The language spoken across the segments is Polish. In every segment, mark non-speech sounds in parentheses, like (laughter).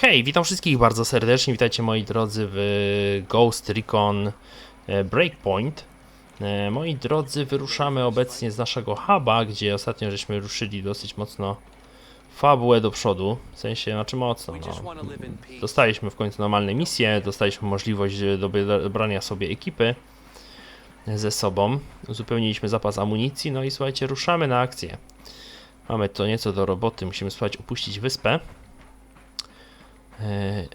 Hej, witam wszystkich bardzo serdecznie. Witajcie moi drodzy w Ghost Recon e, Breakpoint. E, Moi drodzy, wyruszamy obecnie z naszego huba, gdzie ostatnio żeśmy ruszyli dosyć mocno fabułę do przodu. W sensie, znaczy mocno. No. Dostaliśmy w końcu normalne misje, dostaliśmy możliwość e, dobrania sobie ekipy ze sobą. Uzupełniliśmy zapas amunicji, no i słuchajcie, ruszamy na akcję. Mamy to nieco do roboty, musimy spróbować opuścić wyspę. E,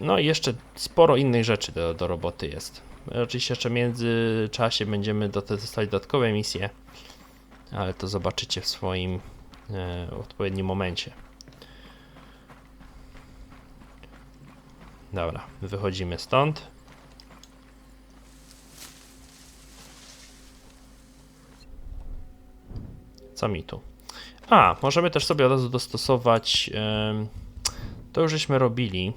No i jeszcze sporo innych rzeczy do, do roboty jest. Oczywiście jeszcze w międzyczasie będziemy do- dostać dodatkowe misje, ale to zobaczycie w swoim e, odpowiednim momencie. Dobra, wychodzimy stąd. Co mi tu? A, możemy też sobie od razu dostosować. em, to już żeśmy robili.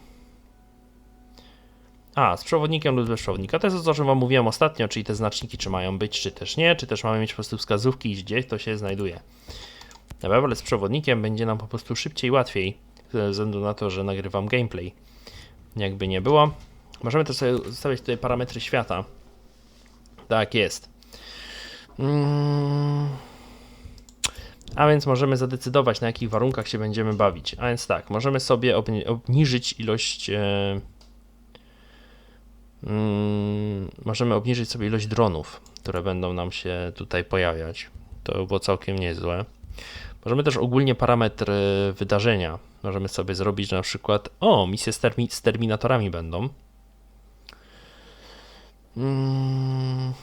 A, z przewodnikiem lub bez przewodnika. To jest to, o czym Wam mówiłem ostatnio, czyli te znaczniki, czy mają być, czy też nie, czy też mamy mieć po prostu wskazówki, gdzieś to się znajduje. Dobra, ale z przewodnikiem będzie nam po prostu szybciej łatwiej, ze względu na to, że nagrywam gameplay. Jakby nie było. Możemy też sobie tutaj parametry świata. Tak jest. Mm. A więc możemy zadecydować, na jakich warunkach się będziemy bawić. A więc tak, możemy sobie obni- obniżyć ilość. E, mm, możemy obniżyć sobie ilość dronów, które będą nam się tutaj pojawiać. To by było całkiem niezłe. Możemy też ogólnie parametr wydarzenia. Możemy sobie zrobić na przykład. O, misje z, termi- z terminatorami będą. Mm,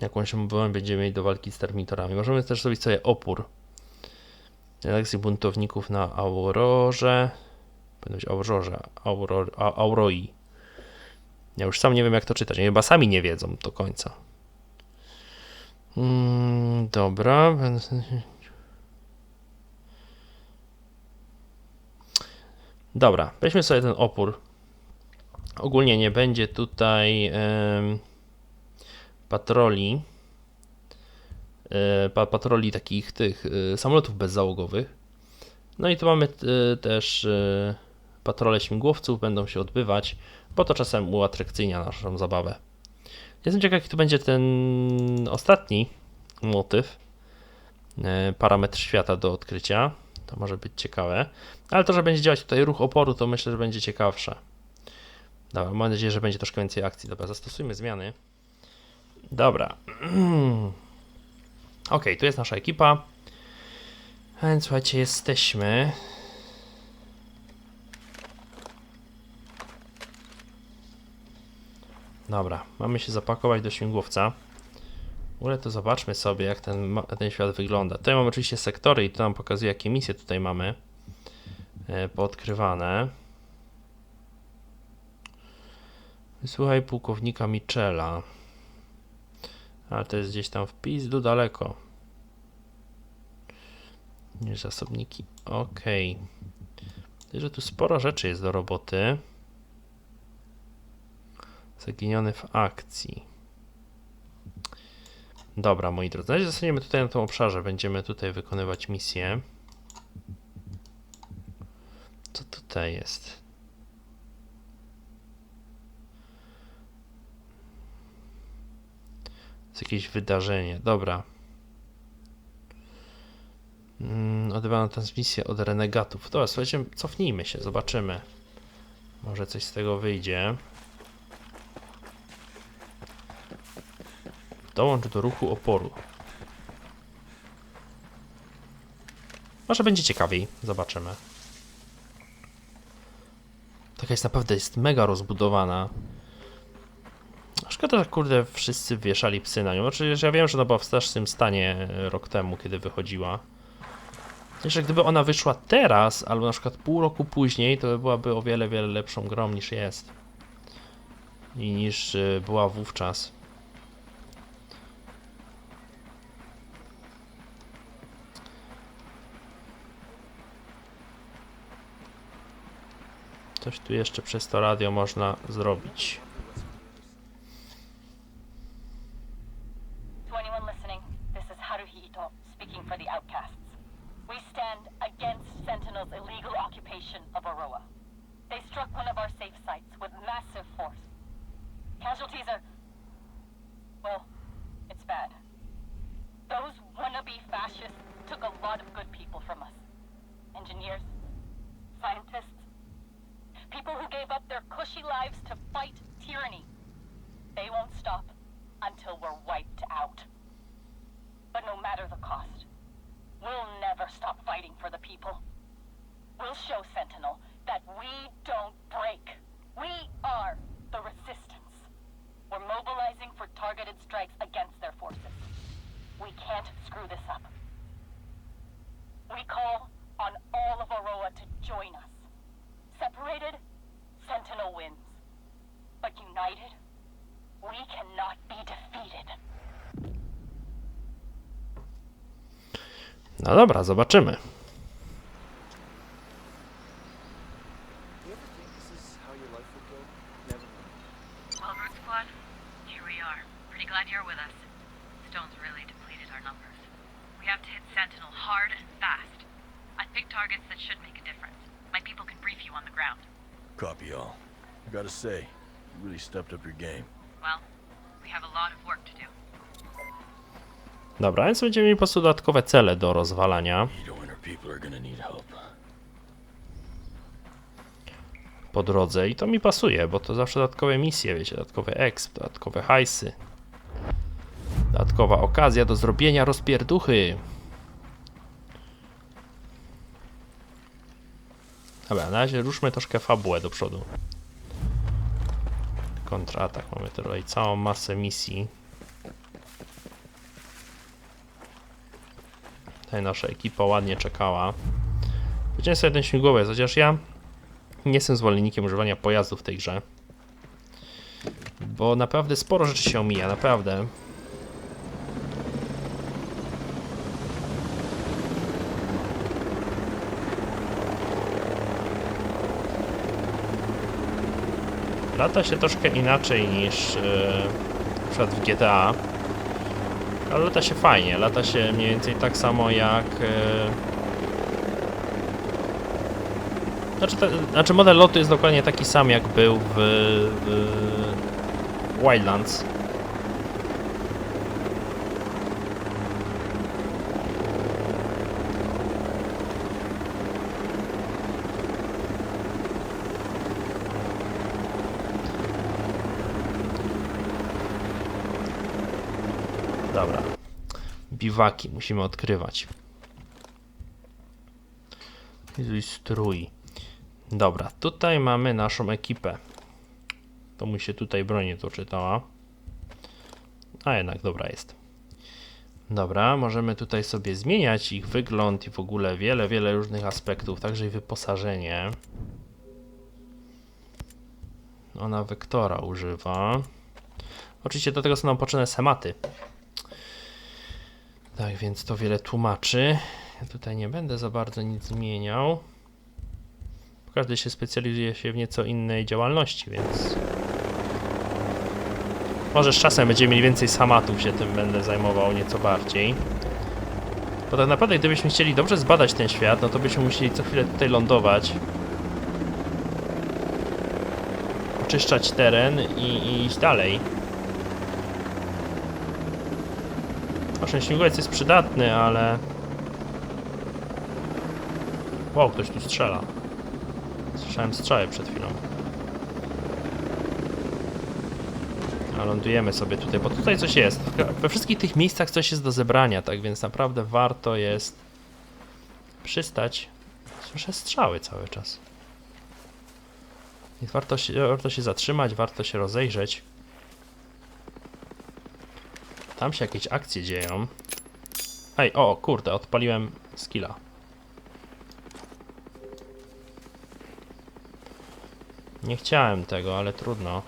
jakąś broń będziemy mieli do walki z terminatorami. Możemy też zrobić sobie opór. Reakcje buntowników na Aurorze. Powinno być Aurorze. Auror, Auroi. Ja już sam nie wiem, jak to czytać. Chyba sami nie wiedzą do końca. Mm, dobra. Dobra, weźmy sobie ten opór. Ogólnie nie będzie tutaj em, patroli. E, pa, patroli takich tych e, samolotów bezzałogowych. No i tu mamy e, też patrole śmigłowców, będą się odbywać, bo to czasem uatrakcyjnia naszą zabawę. Jestem ciekaw, jaki tu będzie ten ostatni motyw, parametr świata do odkrycia. To może być ciekawe. Ale to, że będzie działać tutaj ruch oporu, to myślę, że będzie ciekawsze. Dobra, mam nadzieję, że będzie troszkę więcej akcji. Dobra, zastosujmy zmiany. Dobra. (clears throat) Ok, tu jest nasza ekipa. A więc słuchajcie, jesteśmy. Dobra, mamy się zapakować do śmigłowca. W ogóle to zobaczmy sobie, jak ten, ten świat wygląda. Tutaj mamy oczywiście sektory i to nam pokazuje, jakie misje tutaj mamy e, poodkrywane. Słuchaj pułkownika Michela. Ale to jest gdzieś tam w pizdu daleko. Zasobniki. Okay. że tu sporo rzeczy jest do roboty. Zaginiony w akcji. Dobra, moi drodzy. Na zostaniemy tutaj na tym obszarze. Będziemy tutaj wykonywać misję. Co tutaj jest? Jest jakieś wydarzenie. Dobra. Mm, Odbywano transmisję od renegatów. Dobra, słuchajcie, cofnijmy się, zobaczymy. Może coś z tego wyjdzie. Dołącz do ruchu oporu. Może będzie ciekawiej, zobaczymy. Taka jest naprawdę jest mega rozbudowana. Szkoda, że kurde wszyscy wieszali psy na nią. Znaczy, ja wiem, że ona była w strasznym stanie e, rok temu, kiedy wychodziła. Jeszcze gdyby ona wyszła teraz, albo na przykład pół roku później, to byłaby o wiele, wiele lepszą grą niż jest. I niż e, była wówczas. Coś tu jeszcze przez to radio można zrobić. No dobra, zobaczymy. Dobra, więc będziemy mieli po prostu dodatkowe cele do rozwalania po drodze i to mi pasuje, bo to zawsze dodatkowe misje, wiecie, dodatkowe exp, dodatkowe hajsy. Dodatkowa okazja do zrobienia rozpierduchy. Dobra, na razie ruszmy troszkę fabułę do przodu. Kontratak. Mamy tutaj całą masę misji. Tutaj nasza ekipa ładnie czekała. Wyciągnę sobie ten śmigłowiec, chociaż ja nie jestem zwolennikiem używania pojazdów w tej grze. Bo naprawdę sporo rzeczy się omija, naprawdę. Lata się troszkę inaczej niż yy, w GTA. Ale lata się fajnie, lata się mniej więcej tak samo jak... Yy, Znaczy, znaczy model lotu jest dokładnie taki sam jak był w, w Wildlands. Dobra. Biwaki musimy odkrywać. Jezu, i strój. Dobra, tutaj mamy naszą ekipę. To mu się tutaj broń nie doczytała. A jednak dobra jest. Dobra, możemy tutaj sobie zmieniać ich wygląd i w ogóle wiele, wiele różnych aspektów, także i wyposażenie. Ona wektora używa. Oczywiście do tego są nam potrzebne schematy. Tak więc to wiele tłumaczy. Ja tutaj nie będę za bardzo nic zmieniał. Każdy się specjalizuje się w nieco innej działalności, więc może z czasem będziemy mieli więcej samatów, się tym będę zajmował nieco bardziej. Bo tak naprawdę, gdybyśmy chcieli dobrze zbadać ten świat, no to byśmy musieli co chwilę tutaj lądować. Oczyszczać teren i, i iść dalej. Śmigłowiec jest przydatny, ale... Wow, ktoś tu strzela. Słyszałem strzały przed chwilą. A lądujemy sobie tutaj, bo tutaj coś jest. We wszystkich tych miejscach coś jest do zebrania, tak więc naprawdę warto jest przystać. Słyszę strzały cały czas. Więc warto się, warto się zatrzymać, warto się rozejrzeć. Tam się jakieś akcje dzieją. Ej, o kurde, odpaliłem skilla. Nie chciałem tego, ale trudno.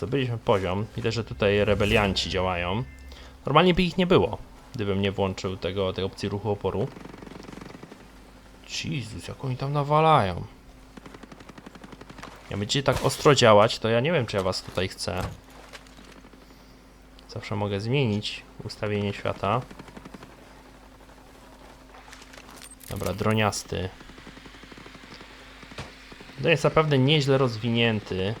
Zdobyliśmy poziom. Widać, że tutaj rebelianci działają. Normalnie by ich nie było. Gdybym nie włączył tego, tej opcji ruchu oporu. Jezus, jak oni tam nawalają. Jak będziecie tak ostro działać, to ja nie wiem, czy ja was tutaj chcę. Zawsze mogę zmienić ustawienie świata. Dobra, droniasty. To jest naprawdę nieźle rozwinięty.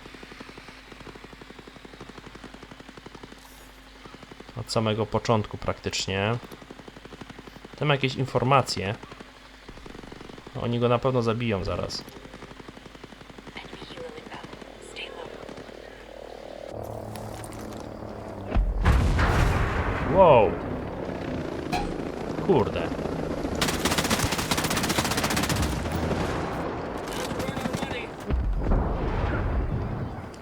Od samego początku praktycznie. Tam jakieś informacje. Oni go na pewno zabiją zaraz. Wow. Kurde.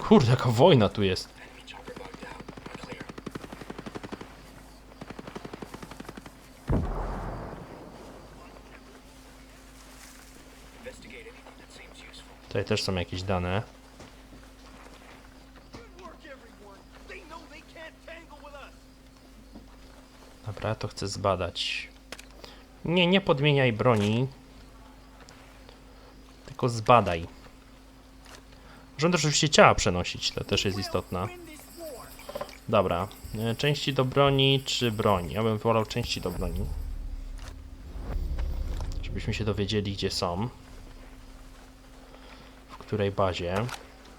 Kurde, jaka wojna tu jest. Tutaj też są jakieś dane. Dobra, to chcę zbadać. Nie, nie podmieniaj broni. Tylko zbadaj. Też oczywiście ciała przenosić, to też jest istotna. Dobra, e, części do broni czy broń? Ja bym wolał części do broni. Żebyśmy się dowiedzieli, gdzie są. Której bazie.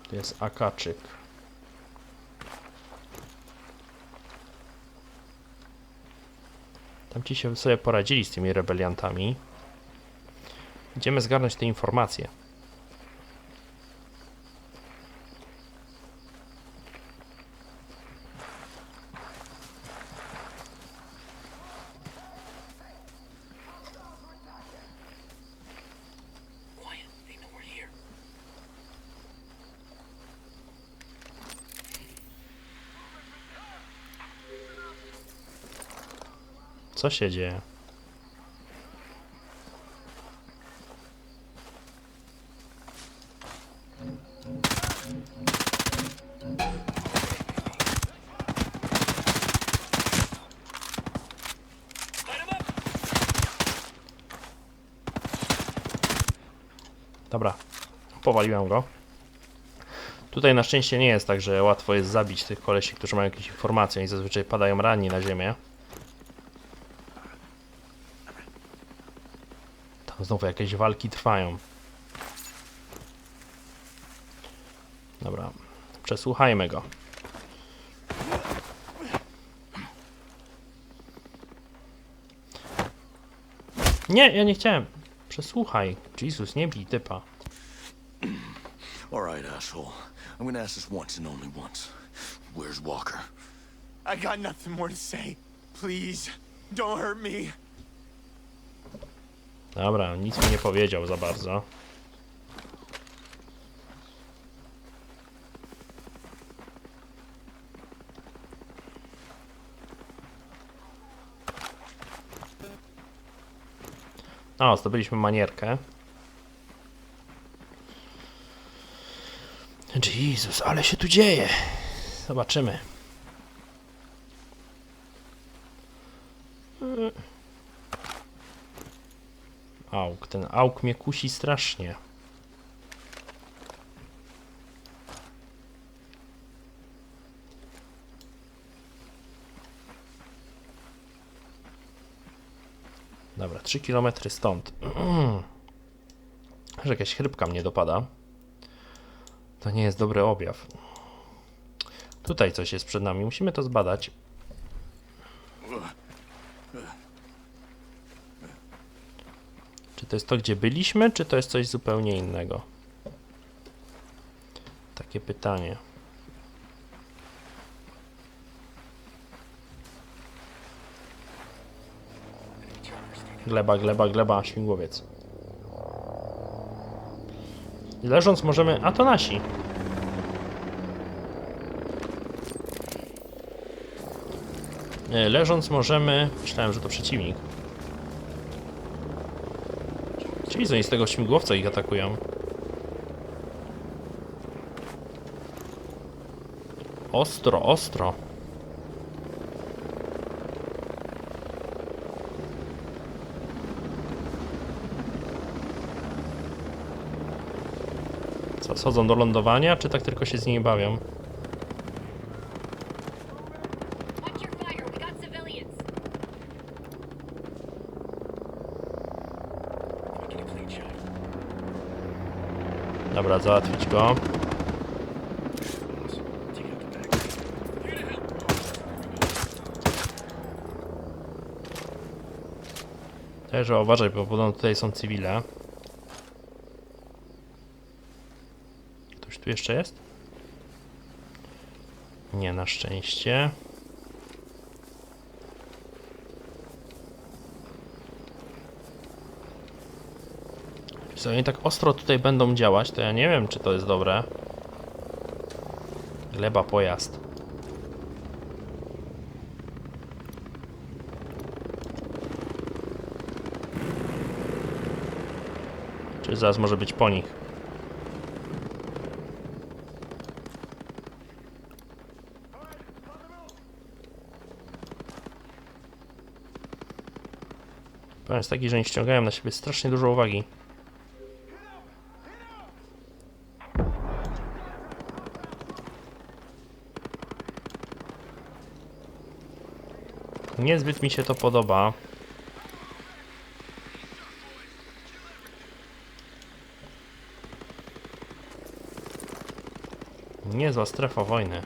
To jest akaczyk. Tamci się sobie poradzili z tymi rebeliantami. Idziemy zgarnąć te informacje. Co się dzieje? Dobra, powaliłem go. Tutaj na szczęście nie jest tak, że łatwo jest zabić tych kolesi, którzy mają jakieś informacje i zazwyczaj padają ranni na ziemię. Znowu jakieś walki trwają. Dobra, przesłuchajmy go. Nie, ja nie chciałem. Przesłuchaj. Jezus, nie bij typa. All right, asshole. I'm gonna ask this once and only once. Where's Walker? I got nothing more to say. Please, don't hurt me. Dobra, nic mi nie powiedział za bardzo. O, zdobyliśmy manierkę. Jezus, ale się tu dzieje. Zobaczymy. Auk, ten auk mnie kusi strasznie. Dobra, 3 km stąd. (clears throat) Że jakaś chrypka mnie dopada. To nie jest dobry objaw. Tutaj coś jest przed nami, musimy to zbadać. Czy to jest to, gdzie byliśmy, czy to jest coś zupełnie innego? Takie pytanie. Gleba, gleba, gleba, śmigłowiec. Leżąc możemy... A to nasi. Nie, Leżąc możemy... Myślałem, że to przeciwnik. widzę, i z tego śmigłowca ich atakują. Ostro, ostro. Co, schodzą do lądowania, czy tak tylko się z nimi bawią? Dobra, załatwić go. Boss, take out the back. Here to help. Też że uważaj, bo podobno tutaj są cywile. Ktoś tu jeszcze jest? Nie, na szczęście. Co oni tak ostro tutaj będą działać, to ja nie wiem, czy to jest dobre. Gleba pojazd. Czy zaraz może być po nich? Plan jest taki, że nie ściągają na siebie strasznie dużo uwagi. Niezbyt mi się to podoba. Niezła strefa wojny.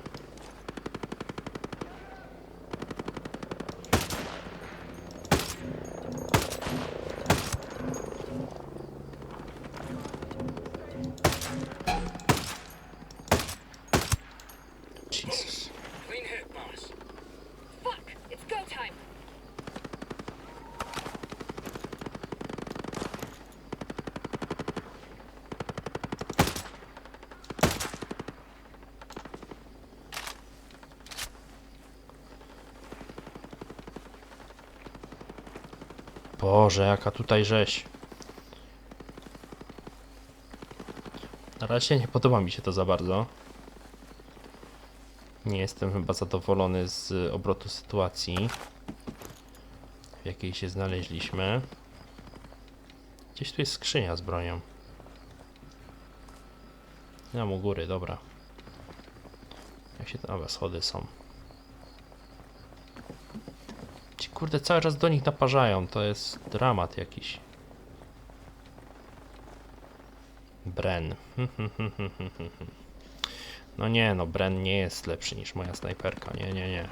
Boże, jaka tutaj rzeź. Na razie nie podoba mi się to za bardzo. Nie jestem chyba zadowolony z obrotu sytuacji, w jakiej się znaleźliśmy. Gdzieś tu jest skrzynia z bronią. Tam u góry, dobra. Jak się tam, schody są. Ci kurde cały czas do nich naparzają, to jest dramat jakiś. Bren. (laughs) No nie, no Bren nie jest lepszy niż moja snajperka, nie, nie, nie.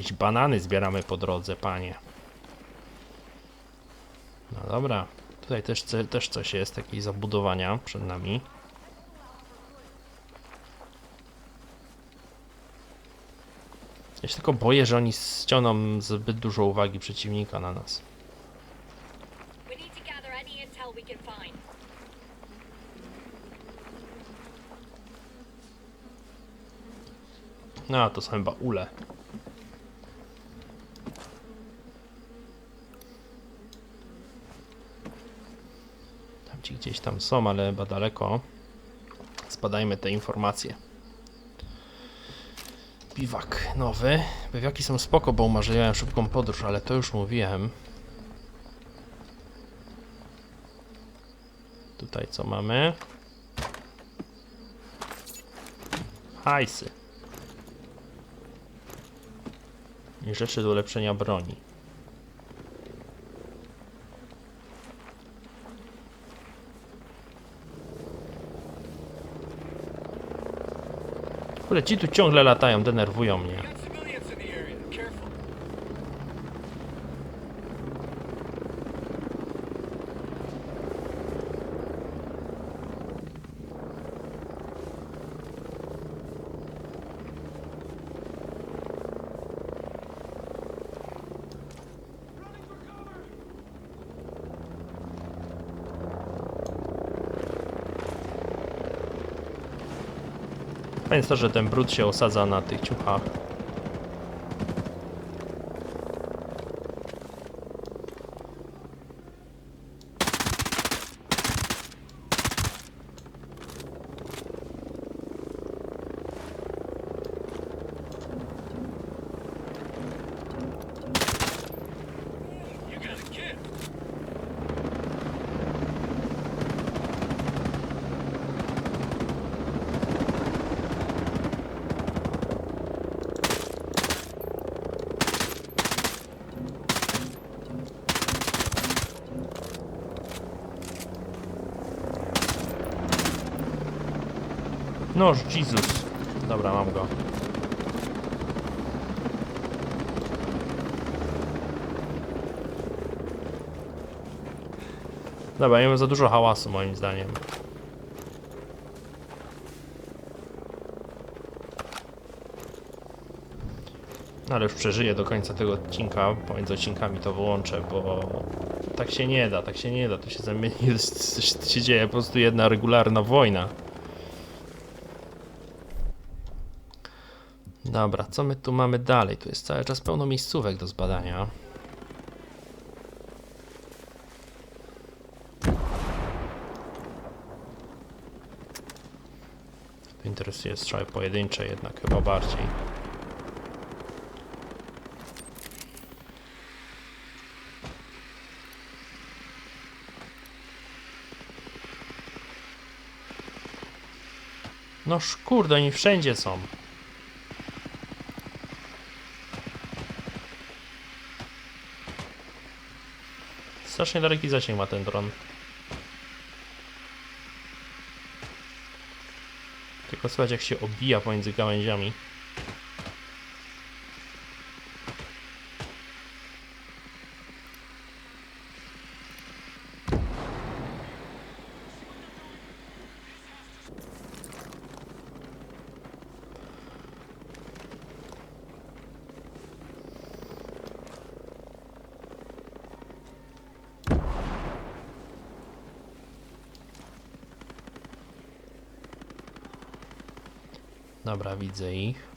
Jakieś banany zbieramy po drodze, panie. No dobra, tutaj też, też coś jest, jakieś zabudowania przed nami. Ja się tylko boję, że oni ściągną zbyt dużo uwagi przeciwnika na nas. No, to są chyba ule. Gdzieś tam są, ale chyba daleko. Spadajmy te informacje. Biwak nowy. Bywiaki są spoko, bo umożliwiają szybką podróż, ale to już mówiłem. Tutaj co mamy? Hajsy. i rzeczy do ulepszenia broni. Kurde, ci tu ciągle latają, denerwują mnie. Jest to, że ten brud się osadza na tych ciuchach. Noż, Jezus. Dobra, mam go. Dobra, nie ma za dużo hałasu moim zdaniem. No, Ale już przeżyję do końca tego odcinka. Pomiędzy odcinkami to wyłączę, bo tak się nie da, tak się nie da. To się zamieni, coś się dzieje, po prostu jedna regularna wojna. Dobra, co my tu mamy dalej? Tu jest cały czas pełno miejscówek do zbadania. To interesuje strzały pojedyncze jednak chyba bardziej. Noż kurde, oni wszędzie są. Strasznie daleki zasięg ma ten dron. Tylko słychać jak się obija pomiędzy gałęziami. Dobra, widzę ich.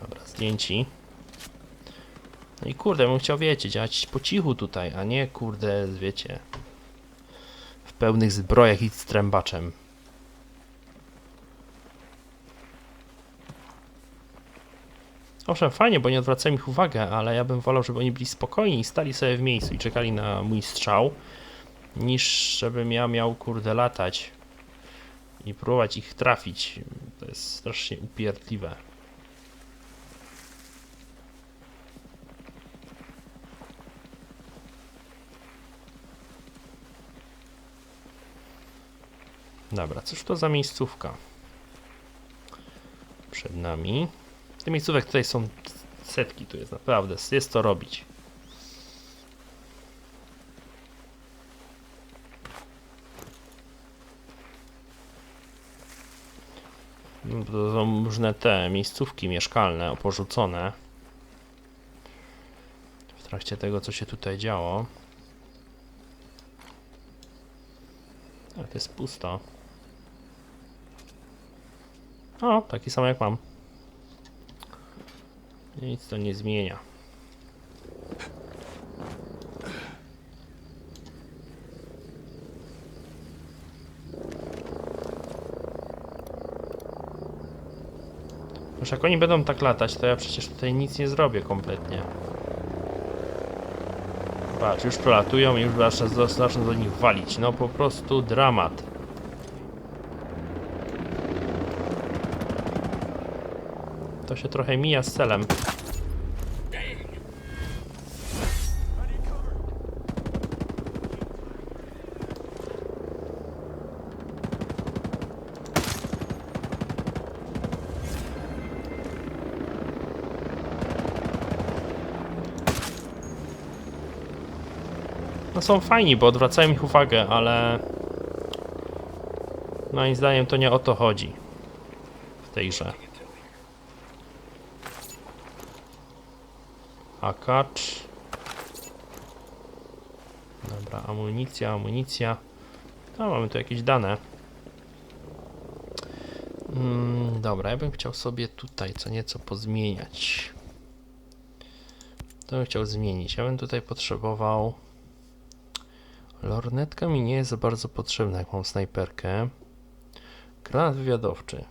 Dobra, zdjęci. No i kurde, bym chciał, wiecie, działać po cichu tutaj, a nie kurde, wiecie, w pełnych zbrojach i z trębaczem. Owszem, fajnie, bo nie odwracają ich uwagę, ale ja bym wolał, żeby oni byli spokojni i stali sobie w miejscu i czekali na mój strzał, niż żebym ja miał, kurde, latać i próbować ich trafić. To jest strasznie upierdliwe. Dobra, cóż to za miejscówka? Przed nami. Tych miejscówek tutaj są setki, tu jest naprawdę, jest co robić. No, To są różne te miejscówki mieszkalne, porzucone. W trakcie tego, co się tutaj działo. Ale to jest pusto. O, taki sam jak mam. Nic to nie zmienia. Już jak oni będą tak latać, to ja przecież tutaj nic nie zrobię kompletnie. Patrz, już przelatują i już zaczną do nich walić. No po prostu dramat. To się trochę mija z celem. No są fajni, bo odwracają ich uwagę, ale... Moim zdaniem to nie o to chodzi. W tej grze. Akacz. Dobra, amunicja, amunicja. No, mamy tu jakieś dane. Mm, dobra, ja bym chciał sobie tutaj co nieco pozmieniać. To bym chciał zmienić. Ja bym tutaj potrzebował. Lornetka mi nie jest za bardzo potrzebna, jak mam snajperkę. Granat wywiadowczy.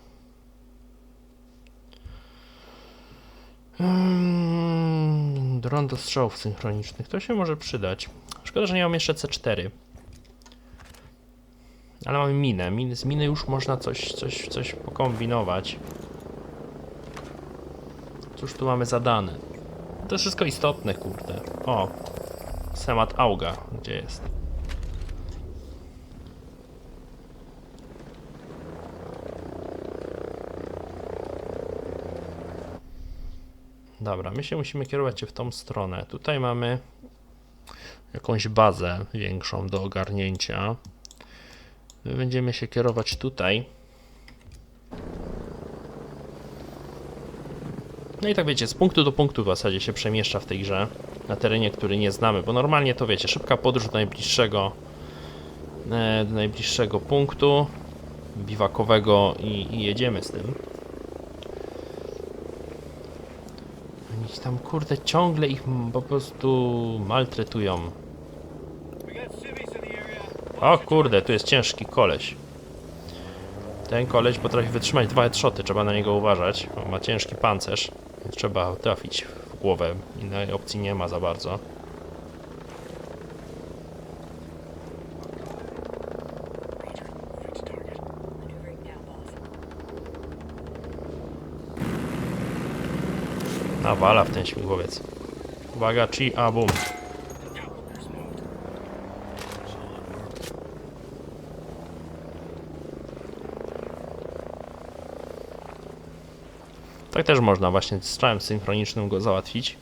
Dron do strzałów synchronicznych. To się może przydać. Szkoda, że nie mam jeszcze C4. Ale mamy minę. Min, z miny już można coś, coś, coś pokombinować. Cóż tu mamy zadane? To jest wszystko istotne, kurde. O, Semat Auga, gdzie jest? Dobra, my się musimy kierować w tą stronę. Tutaj mamy jakąś bazę większą do ogarnięcia. My będziemy się kierować tutaj. No i tak wiecie, z punktu do punktu w zasadzie się przemieszcza w tej grze. Na terenie, który nie znamy, bo normalnie to wiecie, szybka podróż do najbliższego e, do najbliższego punktu biwakowego i, i jedziemy z tym. Tam kurde ciągle ich po prostu maltretują. O kurde, tu jest ciężki koleś. Ten koleś potrafi wytrzymać dwa headshoty, trzeba na niego uważać. On ma ciężki pancerz, więc trzeba trafić w głowę. Innej opcji nie ma za bardzo. Nawala w ten śmigłowiec. Uwaga, chi, a bum. Tak też można właśnie strzałem synchronicznym go załatwić.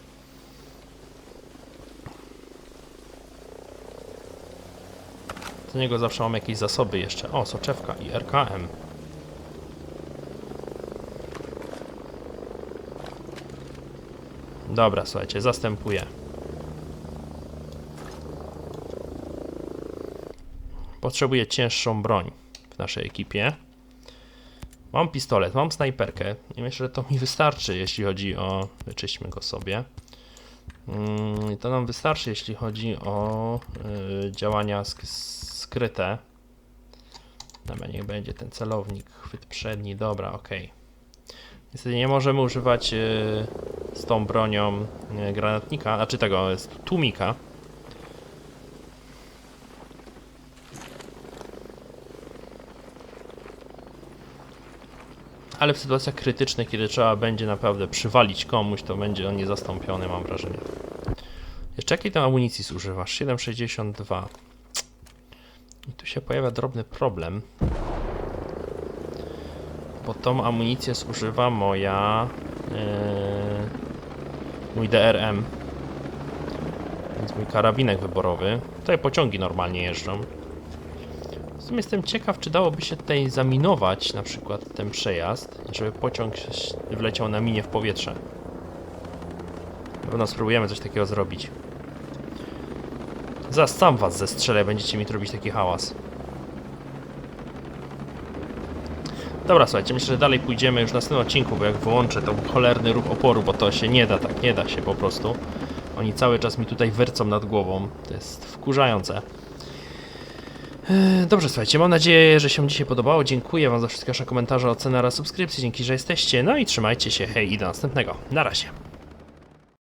Do niego zawsze mam jakieś zasoby jeszcze. O, soczewka i RKM. Dobra, słuchajcie, zastępuję. Potrzebuję cięższą broń w naszej ekipie. Mam pistolet, mam snajperkę i myślę, że to mi wystarczy, jeśli chodzi o... Wyczyśćmy go sobie. Mm, to nam wystarczy, jeśli chodzi o y, działania sk skryte. Dobra, niech będzie ten celownik, chwyt przedni, dobra, okej. Niestety nie możemy używać y, z tą bronią y, granatnika, znaczy tego, y, tłumika. Ale w sytuacjach krytycznych, kiedy trzeba będzie naprawdę przywalić komuś, to będzie on niezastąpiony, mam wrażenie. Jeszcze jakiej tam amunicji zużywasz? 7,62. I tu się pojawia drobny problem. Bo tą amunicję zużywa moja... Yy, mój DRM. Więc mój karabinek wyborowy. Tutaj pociągi normalnie jeżdżą. W sumie jestem ciekaw, czy dałoby się tutaj zaminować na przykład ten przejazd, żeby pociąg wleciał na minie w powietrze. Na pewno spróbujemy coś takiego zrobić. Zaraz sam was zestrzelę, będziecie mi robić taki hałas. Dobra, słuchajcie, myślę, że dalej pójdziemy już w następnym odcinku, bo jak wyłączę to cholerny ruch oporu, bo to się nie da tak, nie da się po prostu. Oni cały czas mi tutaj wercą nad głową, to jest wkurzające. Eee, Dobrze, słuchajcie, mam nadzieję, że się dzisiaj podobało. Dziękuję Wam za wszystkie Wasze komentarze, oceny oraz subskrypcje. Dzięki, że jesteście. No i trzymajcie się. Hej i do następnego. Na razie.